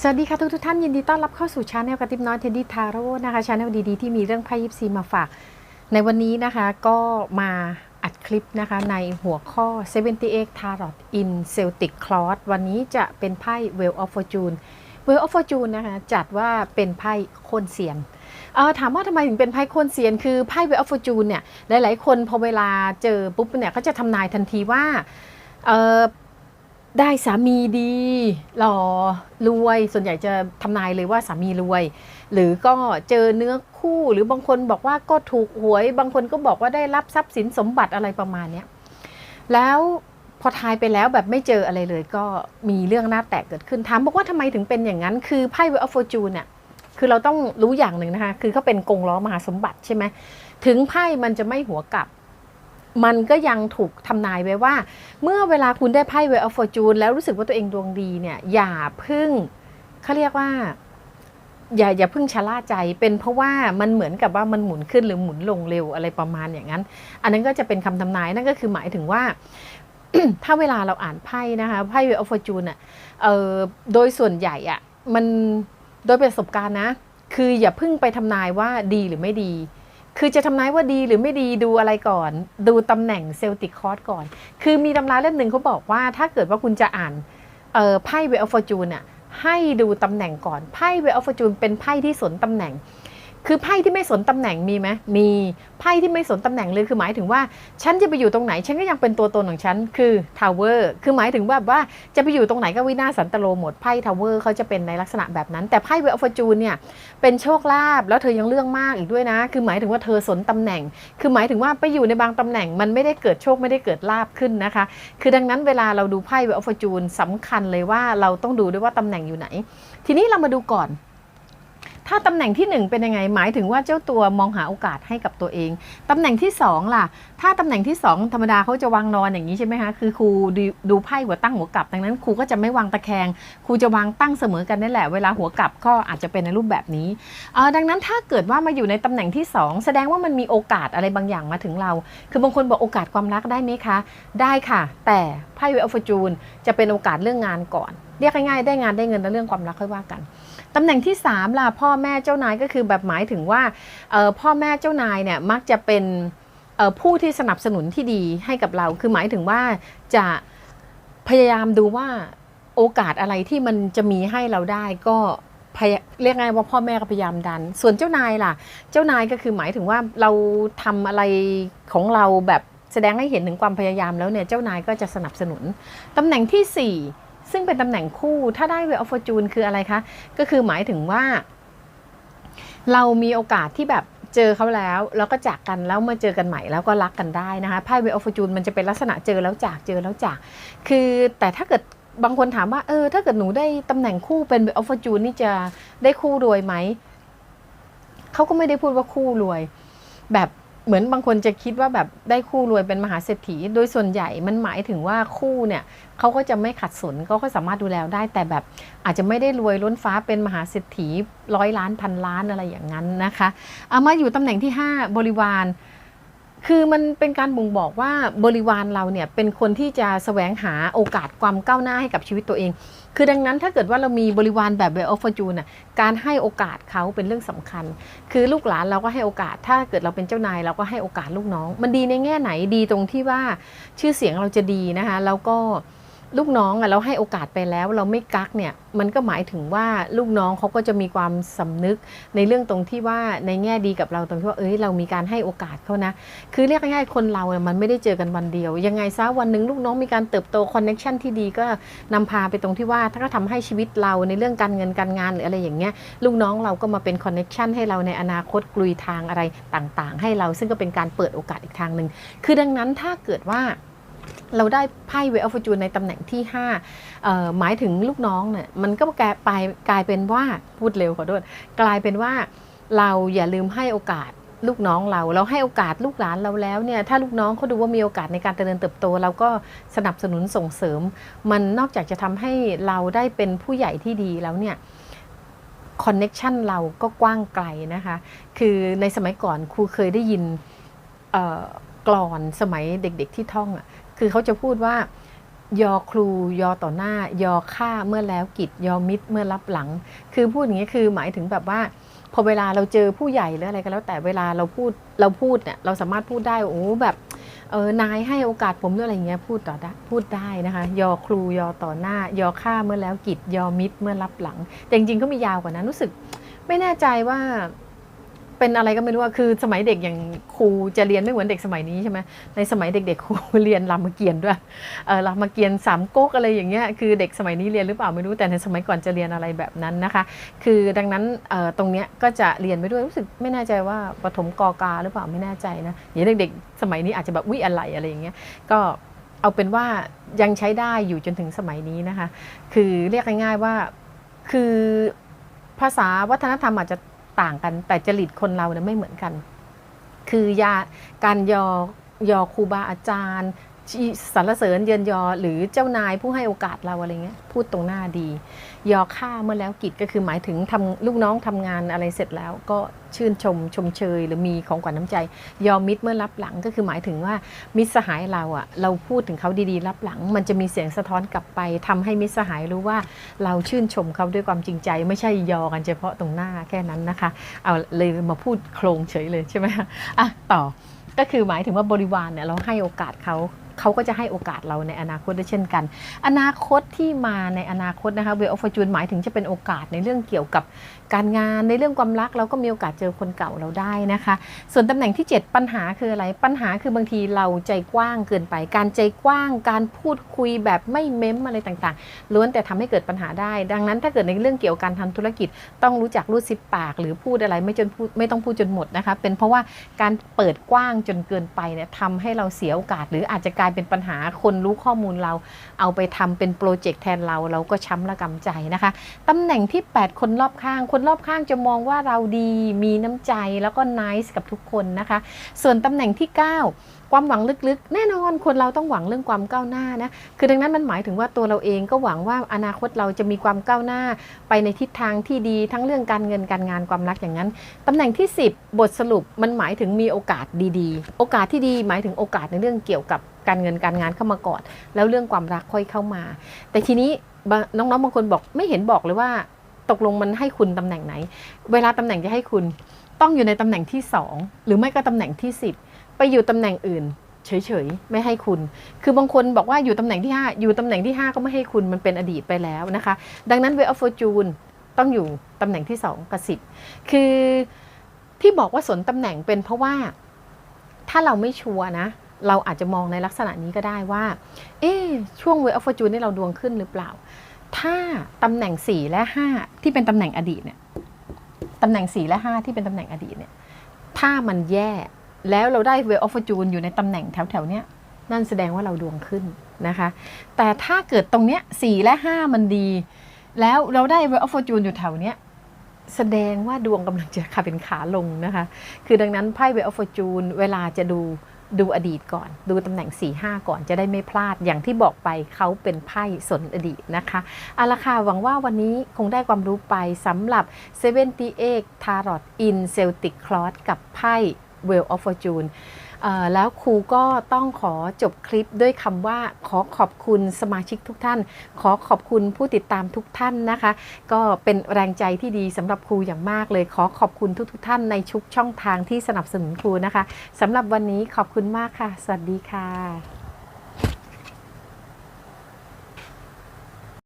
สวัสดีค่ะทุกทุกท่านยินดีต้อนรับเข้าสู่ชาแนลกระติบน้อยเทดดี้ทาโร่นะคะชาแนลดีๆที่มีเรื่องไพ่ยิปซีมาฝาก ในวันนี้นะคะก็มาอัดคลิปนะคะในหัวข้อ 78 Tarot in Celtic Cross วันนี้จะเป็นไพ่ Wheel of Fortune Wheel of Fortune นะคะจัดว่าเป็นไพ่โคนเสียนเออถามว่าทำไมถึงเป็นไพ่โคนเสียน คือไพ่ Wheel of Fortune เนี่ยหลาย ๆ คนพอเวลาเจอปุ๊บเนี่ยเขาจะทำนายทันทีว่าเออ ได้สามีดีหล่อรวยส่วนใหญ่จะทำนายเลยว่าสามีรวย หรือก็เจอเนื้อคู่หรือบางคนบอกว่าก็ถูกหวย บางคนก็บอกว่าได้รับทรัพย์สินสมบัติอะไรประมาณเนี้แล้วพอทายไปแล้วแบบไม่เจออะไรเลยก็มีเรื่องหน้าแตกเกิดขึ้นถามบอกว่าทำไมถึงเป็นอย่างนั้น คือไพ่ Wheel of Fortune เนี่ยคือเราต้องรู้อย่างหนึ่งนะคะ คือเขาเป็นกงล้อมหาสมบัติใช่ไหมถึงไพ่มันจะไม่หัวกลับ มันก็ยังถูกทำนายไว้ว่า เมื่อเวลาคุณได้ไพ่ Wheel of Fortune แล้วรู้สึกว่าตัวเองดวงดีเนี่ยอย่าพึ่งเขาเรียกว่าอย่าอย่าพึ่งชะล่าใจเป็นเพราะว่ามันเหมือนกับว่ามันหมุนขึ้นหรือหมุนลงเร็วอะไรประมาณอย่างนั้น อันนั้นก็จะเป็นคำทำนายนั่นก็คือหมายถึงว่า ถ้าเวลาเราอ่านไพ่นะคะไพ่ Wheel of Fortune อะเอ่อโดยส่วนใหญ่อะมันโดยประสบการณ์นะ คืออย่าพึ่งไปทำนายว่าดีหรือไม่ดี คือจะทำนายว่าดีหรือไม่ดีดูอะไรก่อน ดูตำแหน่งเซลติกคอร์สก่อน คือมีตำราเล่มหนึ่งเขาบอกว่าถ้าเกิดว่าคุณจะอ่านไพ่เวลฟอร์จูนอะให้ดูตำแหน่งก่อนไพ่เวลฟอร์จูนเป็นไพ่ที่สนตำแหน่ง คือไพ่ที่ไม่สนตำแหน่งมีไหมมีไพ่ที่ไม่สนตำแหน่งเลยคือหมายถึงว่า ฉันจะไปอยู่ตรงไหน ฉันก็ยังเป็นตัวตนของฉันคือทาวเวอร์คือหมายถึงแบบว่าจะไปอยู่ตรงไหนก็วินาศสันตโลหมดไพ่ทาวเวอร์เขาจะเป็นในลักษณะแบบนั้น แต่ไพ่เวลฟอร์จูนเนี่ยเป็นโชคลาภแล้วเธอยังเรื่องมากอีกด้วยนะ คือหมายถึงว่าเธอสนตำแหน่ง คือหมายถึงว่าไปอยู่ในบางตำแหน่งมันไม่ได้เกิดโชคไม่ได้เกิดลาภขึ้นนะคะ คือดังนั้นเวลาเราดูไพ่เวลฟอร์จูนสำคัญเลยว่าเราต้องดูด้วยว่าตำแหน่งอยู่ไหน ทีนี้เรามาดูก่อน ถ้าตำแหน่งที่หนึ่งเป็นยังไง หมายถึงว่าเจ้าตัวมองหาโอกาสให้กับตัวเอง ตำแหน่งที่สองล่ะ ถ้าตำแหน่งที่สองธรรมดาเขาจะวางนอนอย่างนี้ใช่ไหมคะ คือครูดูดูไพ่หัวตั้งหัวกลับ ดังนั้นครูก็จะไม่วางตะแคง ครูจะวางตั้งเสมอกันนั่แหละ เวลาหัวกลับก็อาจจะเป็นในรูปแบบนี้เออดังนั้นถ้าเกิดว่ามาอยู่ในตำแหน่งที่สองแสดงว่ามันมีโอกาสอะไรบางอย่างมาถึงเรา คือบางคนบอกโอกาสความรักได้ไหมคะ ได้ค่ะ แต่ไพ่เวลฟอร์จูนจะเป็นโอกาสเรื่องงานก่อน เรียกง่ายๆได้งานได้เงินแล้วเรื่องความรักค่อยว่ากันตำแหน่งที่3ล่ะพ่อแม่เจ้านายก็คือแบบหมายถึงว่าพ่อแม่เจ้านายเนี่ยมักจะเป็นผู้ที่สนับสนุนที่ดีให้กับเรา คือหมายถึงว่าจะพยายามดูว่าโอกาสอะไรที่มันจะมีให้เราได้ก็เรียกไงว่าพ่อแม่ก็พยายามดัน ส่วนเจ้านายล่ะ เจ้านายก็คือหมายถึงว่าเราทำอะไรของเราแบบแสดงให้เห็นถึงความพยายามแล้วเนี่ยเจ้านายก็จะสนับสนุนตำแหน่งที่สี่ ซึ่งเป็นตำแหน่งคู่ถ้าได้เวลฟอร์จูนคืออะไรคะ ก็คือหมายถึงว่า เรามีโอกาสที่แบบเจอเขาแล้ว แล้วก็จากกันแล้วมาเจอกันใหม่แล้วก็รักกันได้นะคะไพ่เวลฟอร์จูนมันจะเป็นลักษณะเจอแล้วจากเจอแล้วจาก คือแต่ถ้าเกิดบางคนถามว่าเออถ้าเกิดหนูได้ตำแหน่งคู่เป็นเวลฟอร์จูนนี่จะได้คู่รวยไหมเขาก็ไม่ได้พูดว่าคู่รวย แบบ เหมือนบางคนจะคิดว่าแบบได้คู่รวยเป็นมหาเศรษฐี โดยส่วนใหญ่มันหมายถึงว่าคู่เนี่ยเขาก็จะไม่ขัดสนเขาก็สามารถดูแลได้แต่แบบอาจจะไม่ได้รวยล้นฟ้าเป็นมหาเศรษฐีร้อยล้านพันล้านอะไรอย่างนั้นนะคะเอามาอยู่ตำแหน่งที่ 5 บริวาร คือมันเป็นการบ่งบอกว่าบริวารเราเนี่ยเป็นคนที่จะแสวงหาโอกาสความก้าวหน้าให้กับชีวิตตัวเอง คือดังนั้นถ้าเกิดว่าเรามีบริวารแบบเบลออฟฟอร์จูน่ะการให้โอกาสเขาเป็นเรื่องสำคัญ คือลูกหลานเราก็ให้โอกาส ถ้าเกิดเราเป็นเจ้านายเราก็ให้โอกาสลูกน้อง มันดีในแง่ไหนดีตรงที่ว่าชื่อเสียงเราจะดีนะคะแล้วก็ ลูกน้องอะเราให้โอกาสไปแล้วเราไม่กักเนี่ยมันก็หมายถึงว่าลูกน้องเขาก็จะมีความสำนึกในเรื่องตรงที่ว่าในแง่ดีกับเราตรงที่ว่าเอ้ยเรามีการให้โอกาสเขานะ คือเรียกง่ายๆคนเราเนี่ยมันไม่ได้เจอกันวันเดียว ยังไงซะวันหนึ่งลูกน้องมีการเติบโตคอนเน็ชันที่ดีก็นำพาไปตรงที่ว่าถ้าก็ทำให้ชีวิตเราในเรื่องการเงินการงานหรืออะไรอย่างเงี้ยลูกน้องเราก็มาเป็นคอนเน็ชันให้เราในอนาคตกลุยทางอะไรต่างๆ ให้เราซึ่งก็เป็นการเปิดโอกาสอีกทางหนึ่งคือดังนั้นถ้าเกิดว่า เราได้ไพ่เวลฟอร์จูนในตำแหน่งที่5หมายถึงลูกน้องเนี่ยมันก็กลายไปกลายเป็นว่าพูดเร็วขอโทษกลายเป็นว่าเราอย่าลืมให้โอกาสลูกน้องเรา เราให้โอกาสลูกหลานเราแล้วเนี่ยถ้าลูกน้องเขาดูว่ามีโอกาสในการเจริญเติบโต เราก็สนับสนุนส่งเสริม มันนอกจากจะทำให้เราได้เป็นผู้ใหญ่ที่ดีแล้วเนี่ยคอนเน็ชันเราก็กว้างไกลนะคะ คือในสมัยก่อนครูเคยได้ยินกลอนสมัยเด็กๆที่ท่องอะ คือเขาจะพูดว่ายอครูยอต่อหน้า ยอฆ่าเมื่อแล้วกิจยอมิตรเมื่อรับหลัง คือพูดอย่างนี้คือหมายถึงแบบว่า พอเวลาเราเจอผู้ใหญ่หรืออะไรก็แล้ว แต่เวลาเราพูดเราพูดเนี่ยเราสามารถพูดได้โอ้แบบเออนายให้โอกาสผมหรืออะไรเงี้ยพูดต่อได้พูดได้นะคะ ยอครูยอต่อหน้า ยอฆ่าเมื่อแล้วกิจยอมิตรเมื่อรับหลัง แต่จริงๆก็มียาวกว่านั้นรู้สึก ไม่แน่ใจว่า เป็นอะไรก็ไม่รู้อะคือสมัยเด็กอย่างครูจะเรียนไม่เหมือนเด็กสมัยนี้ใช่ไหมในสมัยเด็ก ๆ ครูเรียนรามเกียรติ์ด้วยเออรามเกียรติ์สามก๊กอะไรอย่างเงี้ยคือเด็กสมัยนี้เรียนหรือเปล่าไม่รู้แต่ในสมัยก่อนจะเรียนอะไรแบบนั้นนะคะ คือดังนั้นเอ่อตรงเนี้ยก็จะเรียนไปด้วยรู้สึกไม่แน่ใจว่าปฐมกอกาหรือเปล่าไม่แน่ใจนะเดี๋ยวเด็กๆ สมัยนี้อาจจะแบบวิอะไรอะไรอย่างเงี้ยก็เอาเป็นว่ายังใช้ได้อยู่จนถึงสมัยนี้นะคะ คือเรียกง่ายๆว่าคือภาษาวัฒนธรรมอาจจะ ต่างกัน แต่จริตคนเราเนี่ยไม่เหมือนกัน คือยาการยอยอครูบาอาจารย์ สรรเสริญเยินยอหรือเจ้านายผู้ให้โอกาสเราอะไรเงี้ยพูดตรงหน้าดี ยอค่าเมื่อแล้วกิจก็คือหมายถึงทำลูกน้องทำงานอะไรเสร็จแล้วก็ชื่นชมชมเชย หรือมีของขวัญน้ำใจ ยอมิตรเมื่อรับหลังก็คือหมายถึงว่ามิตรสหายเราอะเราพูดถึงเขาดีๆ รับหลัง มันจะมีเสียงสะท้อนกลับไปทำให้มิตรสหายรู้ว่าเราชื่นชมเขาด้วยความจริงใจ ไม่ใช่ยอกันเฉพาะตรงหน้าแค่นั้นนะคะเอาเลยมาพูดโครงเฉยเลยใช่ไหมคะอะต่อก็คือหมายถึงว่าบริวารเนี่ยเราให้โอกาสเขา เขาก็จะให้โอกาสเราในอนาคตด้วยเช่นกัน อนาคตที่มาในอนาคตนะคะเวลออฟฟอร์จูนหมายถึงจะเป็นโอกาสในเรื่องเกี่ยวกับการงานในเรื่องความรักเราก็มีโอกาสเจอคนเก่าเราได้นะคะ ส่วนตำแหน่งที่ 7 ปัญหาคืออะไรปัญหาคือบางทีเราใจกว้างเกินไป การใจกว้าง การพูดคุยแบบไม่เม้มอะไรต่างๆล้วนแต่ทำให้เกิดปัญหาได้ ดังนั้นถ้าเกิดในเรื่องเกี่ยวกับการทำธุรกิจ ต้องรู้จักรูดซิปปาก หรือพูดอะไรไม่จนพูดไม่ต้องพูดจนหมดนะคะเป็นเพราะว่าการเปิดกว้างจนเกินไปเนี่ยทำให้เราเสียโอกาสหรืออาจจะกลายเป็นปัญหาคนรู้ข้อมูลเรา เอาไปทำเป็นโปรเจกต์แทนเราเราก็ช้ำระกำใจนะคะตำแหน่งที่ 8 คนรอบข้าง คนรอบข้างจะมองว่าเราดีมีน้ำใจแล้วก็นิสกับทุกคนนะคะ ส่วนตำแหน่งที่ 9ความหวังลึกๆ แน่นอนคนเราต้องหวังเรื่องความก้าวหน้านะ คือดังนั้นมันหมายถึงว่าตัวเราเองก็หวังว่าอนาคตเราจะมีความก้าวหน้า ไปในทิศทางที่ดีทั้งเรื่องการเงินการงานความรักอย่างนั้น ตำแหน่งที่ 10 บทสรุปมันหมายถึงมีโอกาสดีๆ โอกาสที่ดีหมายถึงโอกาสในเรื่องเกี่ยวกับ การเงินการงานเข้ามาก่อน แล้วเรื่องความรักค่อยเข้ามา แต่ทีนี้น้องๆบางคนบอกไม่เห็นบอกเลยว่า ตกลงมันให้คุณตำแหน่งไหน เวลาตำแหน่งจะให้คุณ ต้องอยู่ในตำแหน่งที่ 2 หรือไม่ก็ตำแหน่งที่ 10 ไปอยู่ตำแหน่งอื่นเฉยๆ ไม่ให้คุณ คือบางคนบอกว่าอยู่ตำแหน่งที่ 5 อยู่ตำแหน่งที่ 5 ก็ไม่ให้คุณ มันเป็นอดีตไปแล้วนะคะ ดังนั้น Way of Fortune ต้องอยู่ตำแหน่งที่ 2 กับ 10 คือที่บอกว่าสนตำแหน่งเป็นเพราะว่าถ้าเราไม่ชัวร์นะ เราอาจจะมองในลักษณะนี้ก็ได้ว่า เอ๊ะช่วง Way of Fortune นี่เราดวงขึ้นหรือเปล่า ถ้าตำแหน่ง 4 และ 5 ที่เป็นตำแหน่งอดีตเนี่ยตำแหน่ง 4 และ 5 ที่เป็นตำแหน่งอดีตเนี่ย ถ้ามันแย่แล้วเราได้ Way of Fortune อยู่ในตำแหน่งแถวๆเนี้ยนั่นแสดงว่าเราดวงขึ้นนะคะ แต่ถ้าเกิดตรงเนี้ย4และ 5 มันดี แล้วเราได้ Way of Fortune อยู่แถวเนี้ยแสดงว่าดวงกำลังจะขาเป็นขาลงนะคะ คือดังนั้นไพ่ Way of Fortune เวลาจะดู ดูอดีตก่อน ดูตำแหน่ง 4 5 ก่อนจะได้ไม่พลาดอย่างที่บอกไปเขาเป็นไพ่สนอดีตนะคะเอาละค่ะหวังว่าวันนี้คงได้ความรู้ไปสำหรับ 78 Tarot in Celtic Cross กับไพ่ Well of Fortune เอ่อ แล้วครูก็ต้องขอจบคลิปด้วยคำว่าขอขอบคุณสมาชิกทุกท่าน ขอขอบคุณผู้ติดตามทุกท่านนะคะ ก็เป็นแรงใจที่ดีสำหรับครูอย่างมากเลย ขอขอบคุณทุกๆท่านในชุกช่องทางที่สนับสนุนครูนะคะสำหรับวันนี้ขอบคุณมากค่ะ สวัสดีค่ะ